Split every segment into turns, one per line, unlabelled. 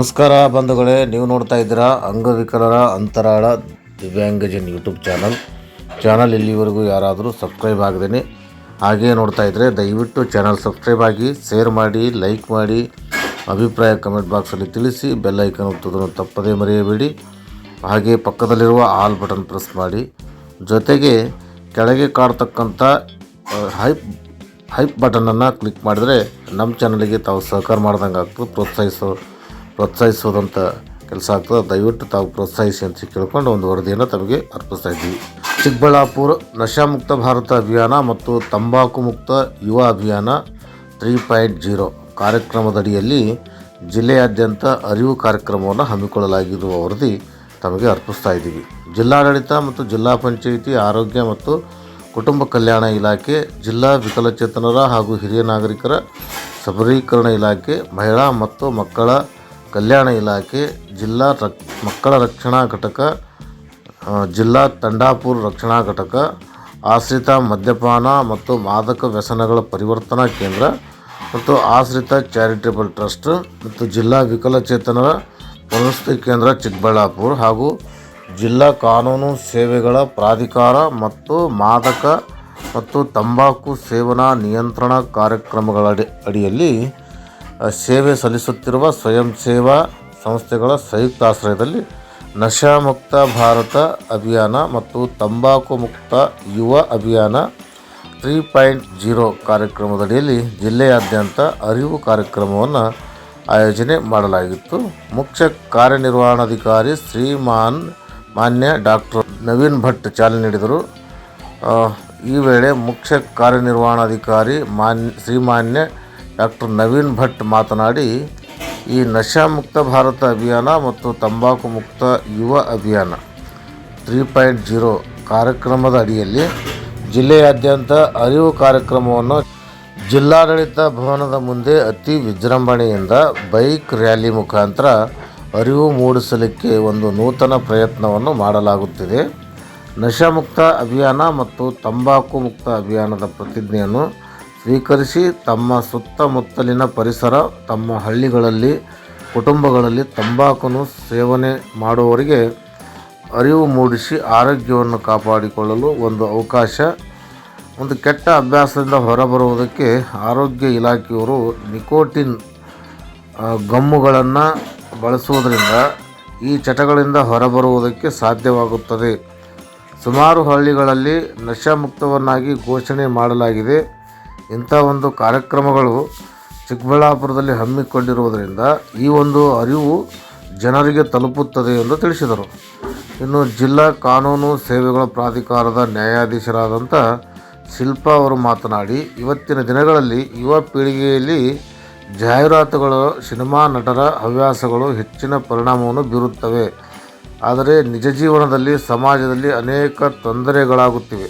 ನಮಸ್ಕಾರ ಬಂಧುಗಳೇ ನೀವು ನೋಡ್ತಾ ಇದ್ದೀರಾ ಅಂಗವಿಕಲರ ಅಂತರಾಳ ದಿವ್ಯಾಂಗಜನ್ ಯೂಟ್ಯೂಬ್ ಚಾನಲ್ ಚಾನಲ್ ಇಲ್ಲಿವರೆಗೂ ಯಾರಾದರೂ ಸಬ್ಸ್ಕ್ರೈಬ್ ಆಗದೇನೆ ಹಾಗೇ ನೋಡ್ತಾ ಇದ್ದರೆ ದಯವಿಟ್ಟು ಚಾನಲ್ ಸಬ್ಸ್ಕ್ರೈಬ್ ಆಗಿ ಶೇರ್ ಮಾಡಿ ಲೈಕ್ ಮಾಡಿ ಅಭಿಪ್ರಾಯ ಕಮೆಂಟ್ ಬಾಕ್ಸಲ್ಲಿ ತಿಳಿಸಿ ಬೆಲ್ಲೈಕನ್ ಒತ್ತೋದನ್ನು ತಪ್ಪದೇ ಮರೆಯಬೇಡಿ ಹಾಗೆ ಪಕ್ಕದಲ್ಲಿರುವ ಆಲ್ ಬಟನ್ ಪ್ರೆಸ್ ಮಾಡಿ ಜೊತೆಗೆ ಕೆಳಗೆ ಕಾಡ್ತಕ್ಕಂಥ ಹೈಪ್ ಹೈಪ್ ಬಟನನ್ನು ಕ್ಲಿಕ್ ಮಾಡಿದರೆ ನಮ್ಮ ಚಾನಲಿಗೆ ತಾವು ಸಹಕಾರ ಮಾಡ್ದಂಗೆ ಆಗ್ತದೆ ಪ್ರೋತ್ಸಾಹಿಸೋ ಪ್ರೋತ್ಸಾಹಿಸುವುದಂತ ಕೆಲಸ ಆಗ್ತದೆ ದಯವಿಟ್ಟು ತಾವು ಪ್ರೋತ್ಸಾಹಿಸಿ ಅಂತ ಕೇಳ್ಕೊಂಡು ಒಂದು ವರದಿಯನ್ನು ತಮಗೆ ಅರ್ಪಿಸ್ತಾ ಇದ್ದೀವಿ ಚಿಕ್ಕಬಳ್ಳಾಪುರ ನಶಾಮುಕ್ತ ಭಾರತ ಅಭಿಯಾನ ಮತ್ತು ತಂಬಾಕು ಮುಕ್ತ ಯುವ ಅಭಿಯಾನ ತ್ರೀ ಪಾಯಿಂಟ್ ಜೀರೋ ಕಾರ್ಯಕ್ರಮದಡಿಯಲ್ಲಿ ಜಿಲ್ಲೆಯಾದ್ಯಂತ ಅರಿವು ಕಾರ್ಯಕ್ರಮವನ್ನು ಹಮ್ಮಿಕೊಳ್ಳಲಾಗಿರುವ ವರದಿ ತಮಗೆ ಅರ್ಪಿಸ್ತಾ ಇದ್ದೀವಿ ಜಿಲ್ಲಾಡಳಿತ ಮತ್ತು ಜಿಲ್ಲಾ ಪಂಚಾಯಿತಿ ಆರೋಗ್ಯ ಮತ್ತು ಕುಟುಂಬ ಕಲ್ಯಾಣ ಇಲಾಖೆ ಜಿಲ್ಲಾ ವಿಕಲಚೇತನರ ಹಾಗೂ ಹಿರಿಯ ನಾಗರಿಕರ ಸಬಲೀಕರಣ ಇಲಾಖೆ ಮಹಿಳಾ ಮತ್ತು ಮಕ್ಕಳ ಕಲ್ಯಾಣ ಇಲಾಖೆ ಜಿಲ್ಲಾ ರಕ್ ಮಕ್ಕಳ ರಕ್ಷಣಾ ಘಟಕ ಜಿಲ್ಲಾ ತಂಡಾಪುರ ರಕ್ಷಣಾ ಘಟಕ ಆಶ್ರಿತ ಮದ್ಯಪಾನ ಮತ್ತು ಮಾದಕ ವ್ಯಸನಗಳ ಪರಿವರ್ತನಾ ಕೇಂದ್ರ ಮತ್ತು ಆಶ್ರಿತ ಚಾರಿಟೇಬಲ್ ಟ್ರಸ್ಟ್ ಮತ್ತು ಜಿಲ್ಲಾ ವಿಕಲಚೇತನರ ಪುನಸ್ತಿ ಕೇಂದ್ರ ಚಿಕ್ಕಬಳ್ಳಾಪುರ ಹಾಗೂ ಜಿಲ್ಲಾ ಕಾನೂನು ಸೇವೆಗಳ ಪ್ರಾಧಿಕಾರ ಮತ್ತು ಮಾದಕ ಮತ್ತು ತಂಬಾಕು ಸೇವನಾ ನಿಯಂತ್ರಣ ಕಾರ್ಯಕ್ರಮಗಳ ಅಡಿಯಲ್ಲಿ ಸೇವೆ ಸಲ್ಲಿಸುತ್ತಿರುವ ಸ್ವಯಂ ಸೇವಾ ಸಂಸ್ಥೆಗಳ ಸಂಯುಕ್ತ ಆಶ್ರಯದಲ್ಲಿ ನಶಾಮುಕ್ತ ಭಾರತ ಅಭಿಯಾನ ಮತ್ತು ತಂಬಾಕು ಮುಕ್ತ ಯುವ ಅಭಿಯಾನ ತ್ರೀ ಪಾಯಿಂಟ್ ಜೀರೋ ಕಾರ್ಯಕ್ರಮದಡಿಯಲ್ಲಿ ಜಿಲ್ಲೆಯಾದ್ಯಂತ ಅರಿವು ಕಾರ್ಯಕ್ರಮವನ್ನು ಆಯೋಜನೆ ಮಾಡಲಾಗಿತ್ತು ಮುಖ್ಯ ಕಾರ್ಯನಿರ್ವಹಣಾಧಿಕಾರಿ ಶ್ರೀಮಾನ್ ಮಾನ್ಯ ಡಾಕ್ಟರ್ ನವೀನ್ ಭಟ್ ಚಾಲನೆ ನೀಡಿದರು ಈ ವೇಳೆ ಮುಖ್ಯ ಕಾರ್ಯನಿರ್ವಹಣಾಧಿಕಾರಿ ಮಾನ್ ಶ್ರೀಮಾನ್ಯ ಡಾಕ್ಟರ್ ನವೀನ್ ಭಟ್ ಮಾತನಾಡಿ ಈ ಮುಕ್ತ ಭಾರತ ಅಭಿಯಾನ ಮತ್ತು ತಂಬಾಕು ಮುಕ್ತ ಯುವ ಅಭಿಯಾನ ತ್ರೀ ಪಾಯಿಂಟ್ ಜೀರೋ ಕಾರ್ಯಕ್ರಮದ ಅಡಿಯಲ್ಲಿ ಜಿಲ್ಲೆಯಾದ್ಯಂತ ಅರಿವು ಕಾರ್ಯಕ್ರಮವನ್ನು ಜಿಲ್ಲಾಡಳಿತ ಭವನದ ಮುಂದೆ ಅತಿ ವಿಜೃಂಭಣೆಯಿಂದ ಬೈಕ್ ರ್ಯಾಲಿ ಮುಖಾಂತರ ಅರಿವು ಮೂಡಿಸಲಿಕ್ಕೆ ಒಂದು ನೂತನ ಪ್ರಯತ್ನವನ್ನು ಮಾಡಲಾಗುತ್ತಿದೆ ಮುಕ್ತ ಅಭಿಯಾನ ಮತ್ತು ತಂಬಾಕು ಮುಕ್ತ ಅಭಿಯಾನದ ಪ್ರತಿಜ್ಞೆಯನ್ನು ಸ್ವೀಕರಿಸಿ ತಮ್ಮ ಸುತ್ತಮುತ್ತಲಿನ ಪರಿಸರ ತಮ್ಮ ಹಳ್ಳಿಗಳಲ್ಲಿ ಕುಟುಂಬಗಳಲ್ಲಿ ತಂಬಾಕು ಸೇವನೆ ಮಾಡುವವರಿಗೆ ಅರಿವು ಮೂಡಿಸಿ ಆರೋಗ್ಯವನ್ನು ಕಾಪಾಡಿಕೊಳ್ಳಲು ಒಂದು ಅವಕಾಶ ಒಂದು ಕೆಟ್ಟ ಅಭ್ಯಾಸದಿಂದ ಹೊರಬರುವುದಕ್ಕೆ ಆರೋಗ್ಯ ಇಲಾಖೆಯವರು ನಿಕೋಟಿನ್ ಗಮ್ಮುಗಳನ್ನು ಬಳಸುವುದರಿಂದ ಈ ಚಟಗಳಿಂದ ಹೊರಬರುವುದಕ್ಕೆ ಸಾಧ್ಯವಾಗುತ್ತದೆ ಸುಮಾರು ಹಳ್ಳಿಗಳಲ್ಲಿ ನಶಾಮುಕ್ತವನ್ನಾಗಿ ಘೋಷಣೆ ಮಾಡಲಾಗಿದೆ ಇಂಥ ಒಂದು ಕಾರ್ಯಕ್ರಮಗಳು ಚಿಕ್ಕಬಳ್ಳಾಪುರದಲ್ಲಿ ಹಮ್ಮಿಕೊಂಡಿರುವುದರಿಂದ ಈ ಒಂದು ಅರಿವು ಜನರಿಗೆ ತಲುಪುತ್ತದೆ ಎಂದು ತಿಳಿಸಿದರು ಇನ್ನು ಜಿಲ್ಲಾ ಕಾನೂನು ಸೇವೆಗಳ ಪ್ರಾಧಿಕಾರದ ನ್ಯಾಯಾಧೀಶರಾದಂಥ ಶಿಲ್ಪಾ ಅವರು ಮಾತನಾಡಿ ಇವತ್ತಿನ ದಿನಗಳಲ್ಲಿ ಯುವ ಪೀಳಿಗೆಯಲ್ಲಿ ಜಾಹೀರಾತುಗಳು ಸಿನಿಮಾ ನಟರ ಹವ್ಯಾಸಗಳು ಹೆಚ್ಚಿನ ಪರಿಣಾಮವನ್ನು ಬೀರುತ್ತವೆ ಆದರೆ ನಿಜ ಜೀವನದಲ್ಲಿ ಸಮಾಜದಲ್ಲಿ ಅನೇಕ ತೊಂದರೆಗಳಾಗುತ್ತಿವೆ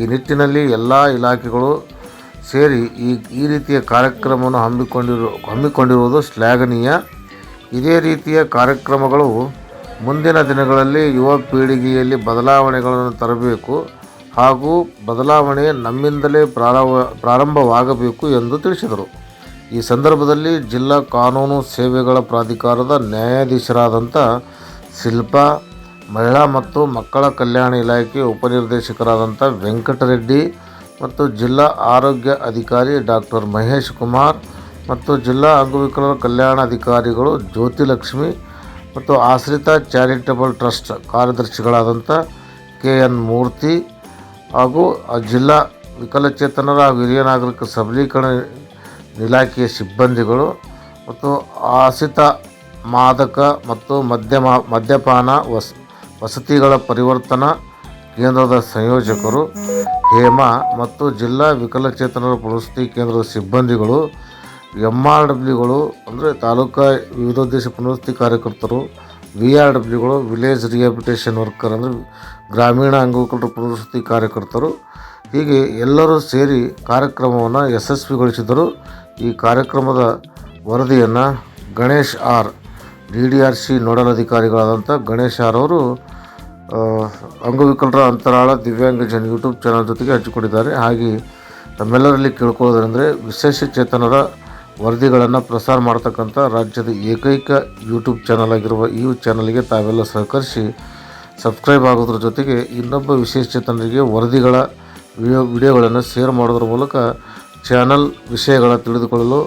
ಈ ನಿಟ್ಟಿನಲ್ಲಿ ಎಲ್ಲ ಇಲಾಖೆಗಳು ಸೇರಿ ಈ ಈ ರೀತಿಯ ಕಾರ್ಯಕ್ರಮವನ್ನು ಹಮ್ಮಿಕೊಂಡಿರು ಹಮ್ಮಿಕೊಂಡಿರುವುದು ಶ್ಲಾಘನೀಯ ಇದೇ ರೀತಿಯ ಕಾರ್ಯಕ್ರಮಗಳು ಮುಂದಿನ ದಿನಗಳಲ್ಲಿ ಯುವ ಪೀಳಿಗೆಯಲ್ಲಿ ಬದಲಾವಣೆಗಳನ್ನು ತರಬೇಕು ಹಾಗೂ ಬದಲಾವಣೆ ನಮ್ಮಿಂದಲೇ ಪ್ರಾರಂಭ ಪ್ರಾರಂಭವಾಗಬೇಕು ಎಂದು ತಿಳಿಸಿದರು ಈ ಸಂದರ್ಭದಲ್ಲಿ ಜಿಲ್ಲಾ ಕಾನೂನು ಸೇವೆಗಳ ಪ್ರಾಧಿಕಾರದ ನ್ಯಾಯಾಧೀಶರಾದಂಥ ಶಿಲ್ಪ ಮಹಿಳಾ ಮತ್ತು ಮಕ್ಕಳ ಕಲ್ಯಾಣ ಇಲಾಖೆ ಉಪನಿರ್ದೇಶಕರಾದಂಥ ವೆಂಕಟರೆಡ್ಡಿ ಮತ್ತು ಜಿಲ್ಲಾ ಆರೋಗ್ಯ ಅಧಿಕಾರಿ ಡಾಕ್ಟರ್ ಮಹೇಶ್ ಕುಮಾರ್ ಮತ್ತು ಜಿಲ್ಲಾ ಅಂಗವಿಕಲರ ಕಲ್ಯಾಣಾಧಿಕಾರಿಗಳು ಜ್ಯೋತಿಲಕ್ಷ್ಮಿ ಮತ್ತು ಆಶ್ರಿತ ಚಾರಿಟಬಲ್ ಟ್ರಸ್ಟ್ ಕಾರ್ಯದರ್ಶಿಗಳಾದಂಥ ಕೆ ಎನ್ ಮೂರ್ತಿ ಹಾಗೂ ಜಿಲ್ಲಾ ವಿಕಲಚೇತನರ ಹಾಗೂ ಹಿರಿಯ ನಾಗರಿಕ ಸಬಲೀಕರಣ ಇಲಾಖೆಯ ಸಿಬ್ಬಂದಿಗಳು ಮತ್ತು ಆಸಿತ ಮಾದಕ ಮತ್ತು ಮದ್ಯಮ ಮದ್ಯಪಾನ ವಸ್ ವಸತಿಗಳ ಪರಿವರ್ತನಾ ಕೇಂದ್ರದ ಸಂಯೋಜಕರು ಹೇಮಾ ಮತ್ತು ಜಿಲ್ಲಾ ವಿಕಲಚೇತನರ ಪುನಸ್ತಿ ಕೇಂದ್ರದ ಸಿಬ್ಬಂದಿಗಳು ಎಮ್ ಆರ್ ಡಬ್ಲ್ಯೂಗಳು ಅಂದರೆ ತಾಲೂಕಾ ವಿವಿಧೋದ್ದೇಶ ಪುನರ್ವಸತಿ ಕಾರ್ಯಕರ್ತರು ವಿ ಆರ್ ಡಬ್ಲ್ಯೂಗಳು ವಿಲೇಜ್ ರಿಹಾಬಿಟೇಷನ್ ವರ್ಕರ್ ಅಂದರೆ ಗ್ರಾಮೀಣ ಅಂಗವಿಕಲರ ಪುನರ್ವಸತಿ ಕಾರ್ಯಕರ್ತರು ಹೀಗೆ ಎಲ್ಲರೂ ಸೇರಿ ಕಾರ್ಯಕ್ರಮವನ್ನು ಯಶಸ್ವಿಗೊಳಿಸಿದರು ಈ ಕಾರ್ಯಕ್ರಮದ ವರದಿಯನ್ನು Ganesh R D D R C nodal ಅಧಿಕಾರಿಗಳಾದಂಥ ಗಣೇಶ್ ಆರ್ ಅವರು ಅಂಗವಿಕಲರ ಅಂತರಾಳ ದಿವ್ಯಾಂಗ ಜನ ಯೂಟ್ಯೂಬ್ ಚಾನಲ್ ಜೊತೆಗೆ ಹಂಚಿಕೊಂಡಿದ್ದಾರೆ ಹಾಗೆ ತಮ್ಮೆಲ್ಲರಲ್ಲಿ ಕೇಳ್ಕೊಳ್ಳೋದಂದರೆ ವಿಶೇಷ ಚೇತನರ ವರದಿಗಳನ್ನು ಪ್ರಸಾರ ಮಾಡ್ತಕ್ಕಂಥ ರಾಜ್ಯದ ಏಕೈಕ ಯೂಟ್ಯೂಬ್ ಚಾನಲ್ ಆಗಿರುವ ಈ ಚಾನಲ್ಗೆ ತಾವೆಲ್ಲ ಸಹಕರಿಸಿ ಸಬ್ಸ್ಕ್ರೈಬ್ ಆಗೋದ್ರ ಜೊತೆಗೆ ಇನ್ನೊಬ್ಬ ವಿಶೇಷ ಚೇತನರಿಗೆ ವರದಿಗಳ ವಿಡಿಯೋ ವಿಡಿಯೋಗಳನ್ನು ಶೇರ್ ಮಾಡೋದ್ರ ಮೂಲಕ ಚಾನಲ್ ವಿಷಯಗಳ ತಿಳಿದುಕೊಳ್ಳಲು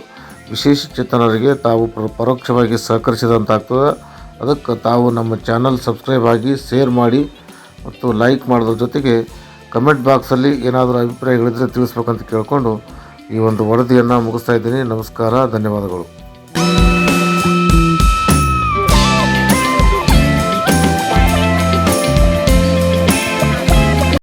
ವಿಶೇಷ ಚೇತನರಿಗೆ ತಾವು ಪರೋಕ್ಷವಾಗಿ ಸಹಕರಿಸಿದಂತಾಗ್ತದೆ ಅದಕ್ಕೆ ತಾವು ನಮ್ಮ ಚಾನಲ್ ಸಬ್ಸ್ಕ್ರೈಬ್ ಆಗಿ ಶೇರ್ ಮಾಡಿ ಮತ್ತು ಲೈಕ್ ಮಾಡೋದ್ರ ಜೊತೆಗೆ ಕಮೆಂಟ್ ಬಾಕ್ಸಲ್ಲಿ ಏನಾದರೂ ಅಭಿಪ್ರಾಯಗಳಿದ್ದರೆ ತಿಳಿಸ್ಬೇಕಂತ ಕೇಳಿಕೊಂಡು ಈ ಒಂದು ವರದಿಯನ್ನು ಮುಗಿಸ್ತಾ ಇದ್ದೀನಿ ನಮಸ್ಕಾರ ಧನ್ಯವಾದಗಳು